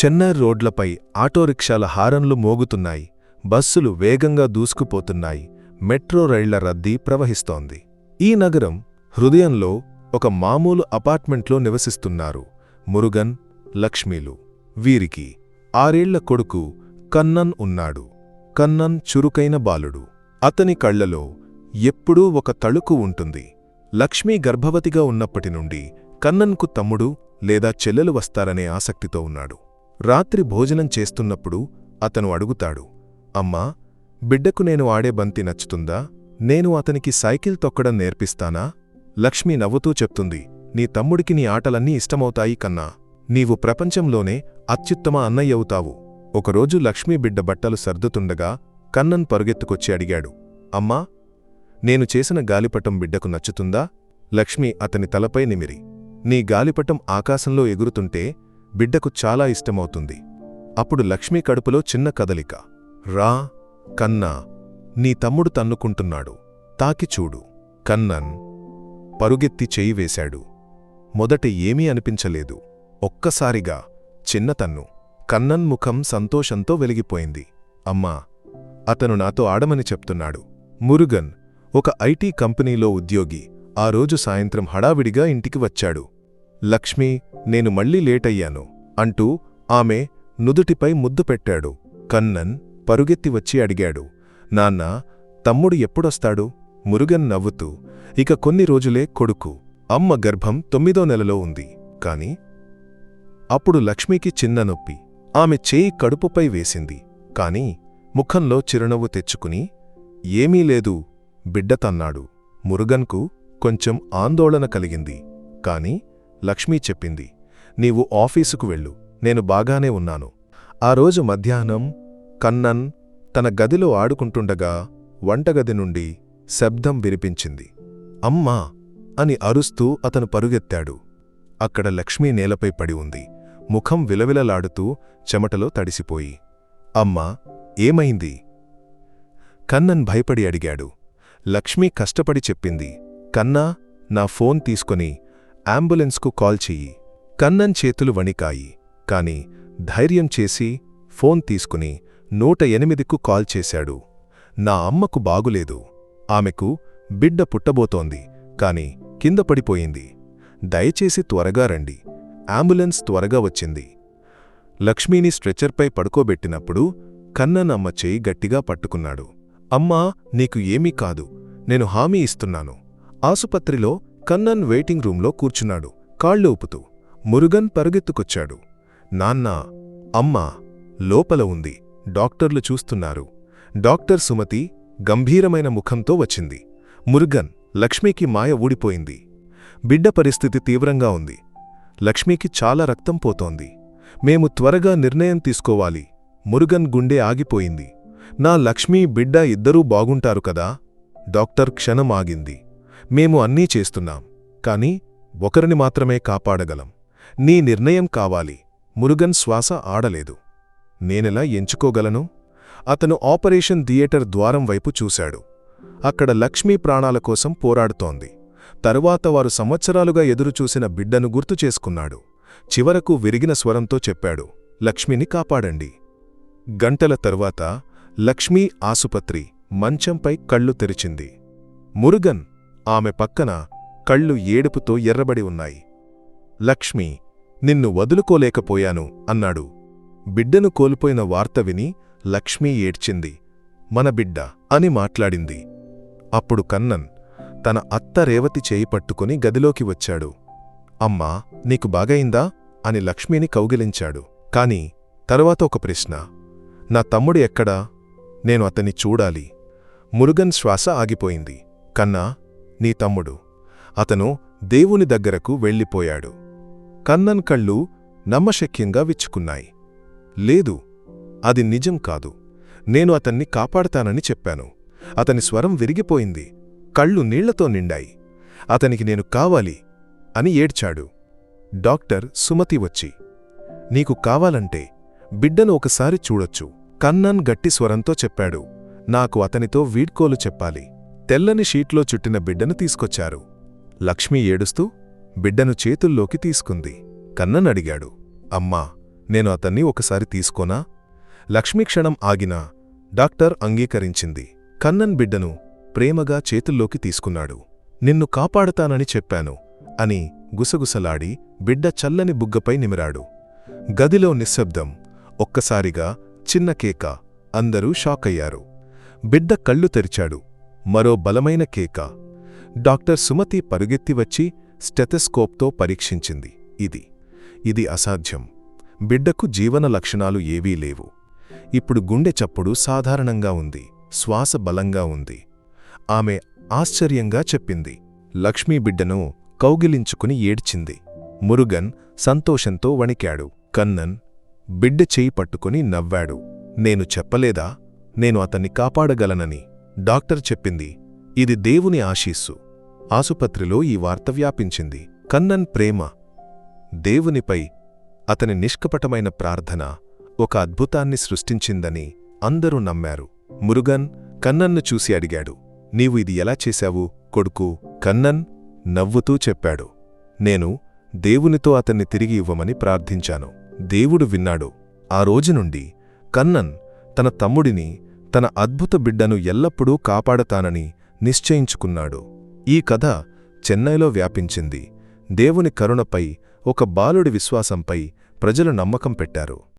చెన్నై రోడ్లపై ఆటోరిక్షాల హారన్లు మోగుతున్నాయి. బస్సులు వేగంగా దూసుకుపోతున్నాయి. మెట్రో రైళ్ళ రద్దీ ప్రవహిస్తోంది. ఈ నగరం హృదయంలో ఒక మామూలు అపార్ట్మెంట్లో నివసిస్తున్నారు మురుగన్ లక్ష్మీలు. వీరికి ఆరేళ్ళ కొడుకు కన్నన్ ఉన్నాడు. కన్నన్ చురుకైన బాలుడు. అతని కళ్ళలో ఎప్పుడూ ఒక తళుకు ఉంటుంది. లక్ష్మీ గర్భవతిగా ఉన్నప్పటి నుండి కన్నన్కు తమ్ముడు లేదా చెల్లెలు వస్తారనే ఆసక్తితో ఉన్నాడు. రాత్రి భోజనం చేస్తున్నప్పుడు అతను అడుగుతాడు అమ్మా బిడ్డకు నేను ఆడే బంతి నచ్చుతుందా? నేను అతనికి సైకిల్ తొక్కడం నేర్పిస్తానా? లక్ష్మి నవ్వుతూ చెప్తుంది నీ తమ్ముడికి నీ ఆటలన్నీ ఇష్టమవుతాయి కన్నా. నీవు ప్రపంచంలోనే అత్యుత్తమ అన్నయ్యవుతావు ఒకరోజు లక్ష్మీ బిడ్డ బట్టలు సర్దుతుండగా కన్నన్ పరుగెత్తుకొచ్చి అడిగాడు అమ్మా నేను చేసిన గాలిపటం బిడ్డకు నచ్చుతుందా? లక్ష్మి అతని తలపై నిమిరి. నీ గాలిపటం ఆకాశంలో ఎగురుతుంటే బిడ్డకు చాలా ఇష్టమవుతుంది. అప్పుడు లక్ష్మీ కడుపులో చిన్న కదలిక. రా కన్నా నీ తమ్ముడు తన్నుకుంటున్నాడు. తాకి చూడు. కన్నన్ పరుగెత్తి చేయి వేశాడు. మొదట ఏమీ అనిపించలేదు. ఒక్కసారిగా చిన్న తన్ను. కన్నన్ ముఖం సంతోషంతో వెలిగిపోయింది. అమ్మా అతను నాతో ఆడమని చెప్తున్నాడు. మురుగన్ ఒక ఐటీ కంపెనీలో ఉద్యోగి ఆ రోజు సాయంత్రం హడావిడిగా ఇంటికి వచ్చాడు. లక్ష్మి నేను మళ్ళీ లేటయ్యాను అంటూ ఆమె నుదుటిపై ముద్దు పెట్టాడు. కన్నన్ పరుగెత్తి వచ్చి అడిగాడు నాన్న తమ్ముడు ఎప్పుడొస్తాడు? మురుగన్ నవ్వుతూ ఇక కొన్ని రోజులే కొడుకు. అమ్మ గర్భం తొమ్మిదో నెలలో ఉంది. కాని అప్పుడు లక్ష్మికి చిన్న నొప్పి. ఆమె చేయి కడుపుపై వేసింది. కాని ముఖంలో చిరునవ్వు తెచ్చుకుని ఏమీ లేదు బిడ్డ తన్నాడు మురుగన్కు కొంచెం ఆందోళన కలిగింది. కాని లక్ష్మీ చెప్పింది. నీవు ఆఫీసుకు వెళ్ళు. నేను బాగానే ఉన్నాను. ఆ రోజు మధ్యాహ్నం కన్నన్ తన గదిలో ఆడుకుంటుండగా వంటగది నుండి శబ్దం వినిపించింది. అమ్మా అని అరుస్తూ అతను పరుగెత్తాడు. అక్కడ లక్ష్మీ నేలపై పడి ఉంది. ముఖం విలవిలలాడుతూ చెమటలో తడిసిపోయి. అమ్మా ఏమైంది? కన్నన్ భయపడి అడిగాడు. లక్ష్మి కష్టపడి చెప్పింది. కన్నా నా ఫోన్ తీసుకొని అంబులెన్స్కు కాల్ చెయ్యి. కన్నన్ చేతులు వణికాయి. కాని ధైర్యం చేసి ఫోన్ తీసుకుని నూట ఎనిమిదికు కాల్ చేశాడు. నా అమ్మకు బాగులేదు. ఆమెకు బిడ్డ పుట్టబోతోంది. కాని కింద పడిపోయింది. దయచేసి త్వరగా రండి. అంబులెన్స్ త్వరగా వచ్చింది. లక్ష్మీని స్ట్రెచర్పై పడుకోబెట్టినప్పుడు కన్నన్ అమ్మ చేయి గట్టిగా పట్టుకున్నాడు. అమ్మా నీకు ఏమీ కాదు. నేను హామీ ఇస్తున్నాను. ఆసుపత్రిలో కన్నన్ వెయిటింగ్ రూంలో కూర్చున్నాడు. కాళ్ళు ఊపుతూ మురుగన్ పరుగెత్తుకొచ్చాడు. నాన్నా అమ్మా లోపల ఉంది. డాక్టర్లు చూస్తున్నారు. డాక్టర్ సుమతి గంభీరమైన ముఖంతో వచ్చింది. మురుగన్ లక్ష్మికి మాయ ఊడిపోయింది. బిడ్డ పరిస్థితి తీవ్రంగా ఉంది. లక్ష్మికి చాలా రక్తం పోతోంది. మేము త్వరగా నిర్ణయం తీసుకోవాలి. మురుగన్ గుండె ఆగిపోయింది. నా లక్ష్మీ బిడ్డ ఇద్దరూ బాగుంటారు కదా? డాక్టర్ క్షణం ఆగింది. మేము అన్నీ చేస్తున్నాం. కాని ఒకరిని మాత్రమే కాపాడగలం. నీ నిర్ణయం కావాలి. మురుగన్ శ్వాస ఆడలేదు. నేనెలా ఎంచుకోగలను? అతను ఆపరేషన్ థియేటర్ ద్వారం వైపు చూశాడు. అక్కడ లక్ష్మీ ప్రాణాల కోసం పోరాడుతోంది. తరువాత వారు సంవత్సరాలుగా ఎదురుచూసిన బిడ్డను గుర్తు చేసుకున్నాడు. చివరకు విరిగిన స్వరంతో చెప్పాడు లక్ష్మిని కాపాడండి. గంటల తరువాత లక్ష్మీ ఆసుపత్రి మంచంపై కళ్ళు తెరిచింది. మురుగన్ ఆమె పక్కన కళ్ళు ఏడుపుతో ఎర్రబడి ఉన్నాయి. లక్ష్మి నిన్ను వదులుకోలేకపోయాను అన్నాడు. బిడ్డను కోల్పోయిన వార్త విని లక్ష్మీ ఏడ్చింది. మన బిడ్డ అని మాట్లాడింది. అప్పుడు కన్నన్ తన అత్త రేవతి చేయి పట్టుకుని గదిలోకి వచ్చాడు. అమ్మా నీకు బాగయిందా? అని లక్ష్మిని కౌగిలించాడు. కాని తరువాత ఒక ప్రశ్న. నా తమ్ముడు ఎక్కడా? నేను అతన్ని చూడాలి. మురుగన్ శ్వాస ఆగిపోయింది. కన్నా నీ తమ్ముడు. అతను దేవుని దగ్గరకు వెళ్ళిపోయాడు. కన్నన్ కళ్ళు నమ్మశక్యంగా విచ్చుకున్నాయి. లేదు అది నిజం కాదు. నేను అతన్ని కాపాడతానని చెప్పాను. అతని స్వరం విరిగిపోయింది. కళ్ళు నీళ్ళతో నిండాయి. అతనికి నేను కావాలి అని ఏడ్చాడు. డాక్టర్ సుమతి వచ్చి నీకు కావాలంటే బిడ్డను ఒకసారి చూడొచ్చు. కన్నన్ గట్టి స్వరంతో చెప్పాడు. నాకు అతనితో వీడ్కోలు చెప్పాలి. తెల్లని షీట్లో చుట్టిన బిడ్డను తీసుకొచ్చారు. లక్ష్మి ఏడుస్తూ బిడ్డను చేతుల్లోకి తీసుకుంది. కన్నన్ అడిగాడు అమ్మా నేను అతన్ని ఒకసారి తీసుకోనా? లక్ష్మీ క్షణం ఆగినా డాక్టర్ అంగీకరించింది. కన్నన్ బిడ్డను ప్రేమగా చేతుల్లోకి తీసుకున్నాడు. నిన్ను కాపాడతానని చెప్పాను అని గుసగుసలాడి బిడ్డ చల్లని బుగ్గపై నిమిరాడు. గదిలో నిశ్శబ్దం ఒక్కసారిగా చిన్న కేక అందరూ షాకయ్యారు. బిడ్డ కళ్ళు తెరిచాడు. మరో బలమైన కేక. డాక్టర్ సుమతి పరుగెత్తి వచ్చి స్టెథెస్కోప్తో పరీక్షించింది. ఇది ఇది అసాధ్యం. బిడ్డకు జీవన లక్షణాలు ఏవీ లేవు. ఇప్పుడు గుండె చప్పుడు సాధారణంగా ఉంది శ్వాస బలంగా ఉంది. ఆమె ఆశ్చర్యంగా చెప్పింది. లక్ష్మీ బిడ్డను కౌగిలించుకుని ఏడ్చింది. మురుగన్ సంతోషంతో వణికాడు. కన్నన్ బిడ్డ చేయి పట్టుకుని నవ్వాడు. నేను చెప్పలేదా? నేను అతన్ని కాపాడగలనని. డాక్టర్ చెప్పింది ఇది దేవుని ఆశీస్సు. ఆసుపత్రిలో ఈ వార్త వ్యాపించింది. కన్నన్ ప్రేమ దేవునిపై అతని నిష్కపటమైన ప్రార్థన ఒక అద్భుతాన్ని సృష్టించిందని అందరూ నమ్మారు. మురుగన్ కన్నన్ను చూసి అడిగాడు నీవు ఇది ఎలా చేశావు కొడుకు? కన్నన్ నవ్వుతూ చెప్పాడు నేను దేవునితో అతన్ని తిరిగి ఇవ్వమని ప్రార్థించాను. దేవుడు విన్నాడు. ఆ రోజు నుండి కన్నన్ తన తమ్ముడిని తన అద్భుత బిడ్డను ఎల్లప్పుడూ కాపాడతానని నిశ్చయించుకున్నాడు. ఈ కథ చెన్నైలో వ్యాపించింది. దేవుని కరుణపై ఒక బాలుడి విశ్వాసంపై ప్రజలు నమ్మకం పెట్టారు.